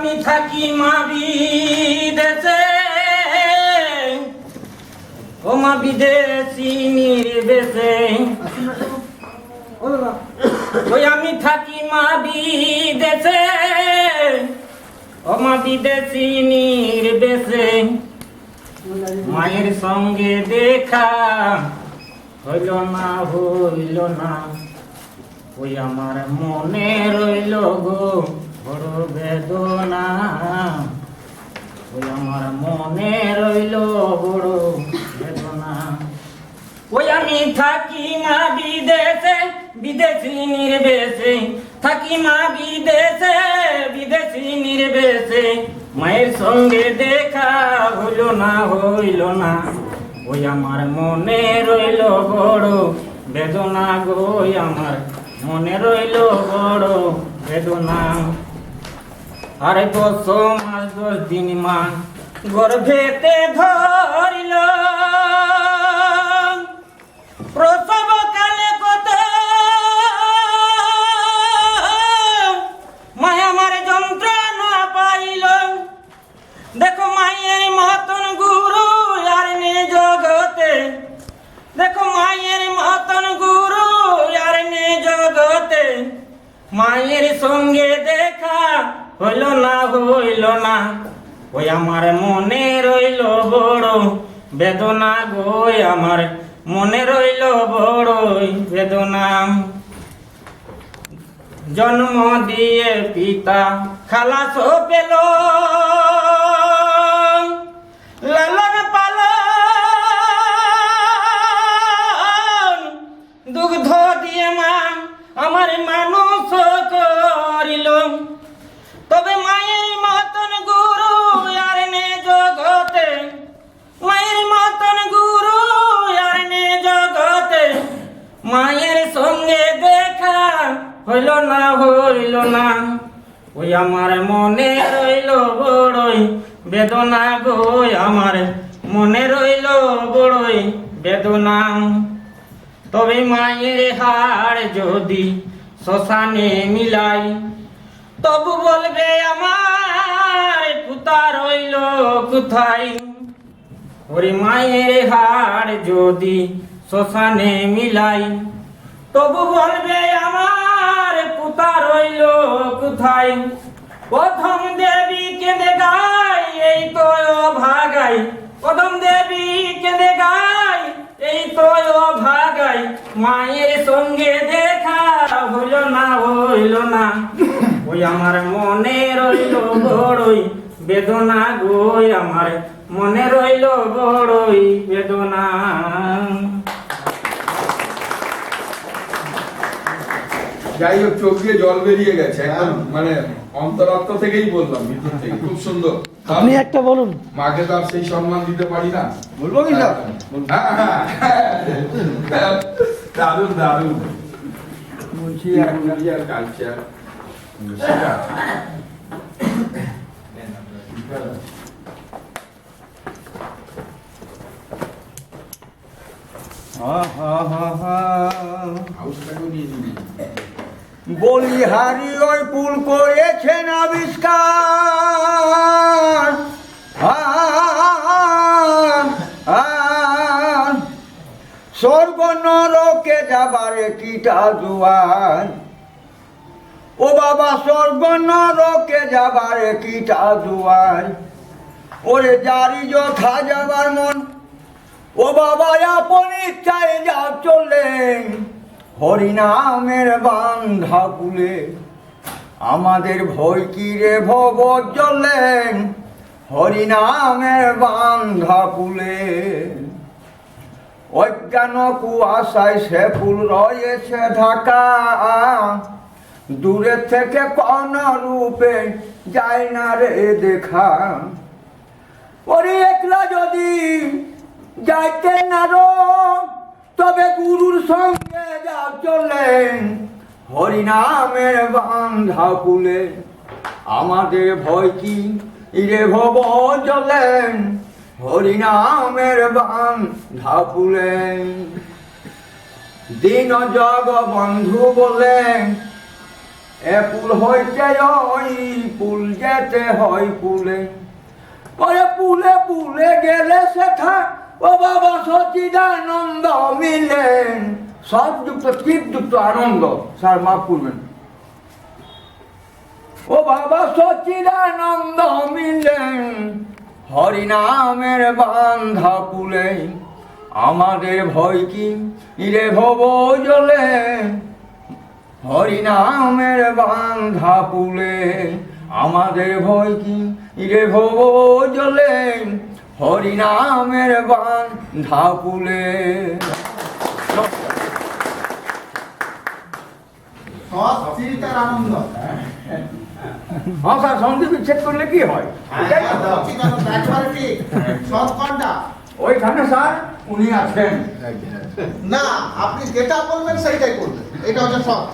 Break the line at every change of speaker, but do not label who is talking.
আমি থাকি মা বিদেশে ও মা বিদেশি নির্বেশে ওই আমি থাকি মা বিদেশে ও মা বিদেশি নির্বেশে মায়ের সঙ্গে দেখা হইল না হইল না। ওই আমার মনে রইল গো। বড় বেদনা। ওই আমার মনে রইল বড় বেদনা। ওই আমি থাকি মা বিদেশে, বিদেশি নির্বেশে। থাকি মা বিদেশে, বিদেশি নির্বেশে। মায়ের সঙ্গে দেখা হইল না হইল না। ওই আমার মনে রইল বড় বেদনা গো আমার মনে রইল বড় বেদনা। আরে দশ মাস দশ দিন মান গর্ভেতে ধরিল। হইল না হইল না। ওই আমার মনে রইল বড় বেদনা গই আমার মনে রইল বড় বেদনা। জন্ম দিয়ে পিতা খালাস পেল। মায়ের সঙ্গে দেখা হইল না হইল না। ওই আমার মনে রইল বড়ই বেদনা গো আমার মনে রইল বড়ই বেদনা। তবে মায়ের হাড় যদি শ্মশানে মিলাই, তবু বলবে আমার পুতা রইল কোথায়? ওরে মায়ের হাড় যদি শ্মশানে মিলাই তবু বলবে আমার পুতা রইল কোথায়? প্রথম দেবী কেঁদে গাই এই তো ভাগাই প্রথম দেবী কেঁদে গাই এই তো ভাগাই মায়ের সঙ্গে দেখা হইল না হইল না। ওই আমার মনে রইল বড়ই বেদনা গই আমার মনে রইল বড়ই বেদনা।
যাই হোক চোখ দিয়ে জল বেরিয়ে গেছে একদম মানে অন্তরাত্মা থেকেই বললাম ভিতর থেকে খুব সুন্দর।
আপনি একটা বলুন।
মাকে তো আর সেই সম্মান দিতে পারি না।
বলব কি স্যার?
হ্যাঁ, হ্যাঁ। দারুণ দারুণ।
বলছি
আর কালচার সেটা। হাউসটাকেও নিয়ে নিবি।
বলিহারি ওই পুল করেছেন আবিষ্কার। স্বর্গ নরকে যাবার কিটা দুয়ার ও বাবা স্বর্গ নরকে যাবার কিটা দুয়ার ওরে জারি যথা যাবার মন। ও বাবা, আপন ইচ্ছায় যা চললেন হরিনামের বান্ধা কুলে আমাদের ভয় কি রে ভব চললেন হরিনামের বান্ধা কুলে অজ্ঞান কুয়াশায় সে ফুল রয়েছে ঢাকা। দূরে থেকে কোন রূপে যায় না রে দেখা। ওরে একলা যদি যাইতে না রো, তবে গুরুর সঙ্গে যা চলেন, হরিনামের বান্ধা কুলে আমাদের ভয় কি? ইরে ভব চলেন হরিনামের বান্ধা কুলেন দিন জগ বন্ধু বলেন, এ পুল হইতে ওই পুল যেতে হয় পুলে পরে পুলে পুলে গেলে সেথা ও বাবা, সচিদানন্দ মিলেন। সব যুক্ত টিপ যুক্ত আনন্দ, স্যার মাফ করবেন। ও বাবা, সচিদানন্দ মিলেন। হরিনামের বান্ধা পুলে আমাদের ভয় কি ইরে ভব জলে? হরিনামের বান্ধা পুলে আমাদের ভয় কি ইরে ভব জলে? হরিনামের বান্ধা পুলে
সৎ চিন্তার
হ্যাঁ স্যার সন্ধি বিচ্ছেদ করলে কি হয়?
হ্যাঁ, সৎ কোনটা?
ওইখানে স্যার উনি আছেন।
না আপনি যেটা বলবেন সেইটাই করবেন। এটা হচ্ছে সৎ।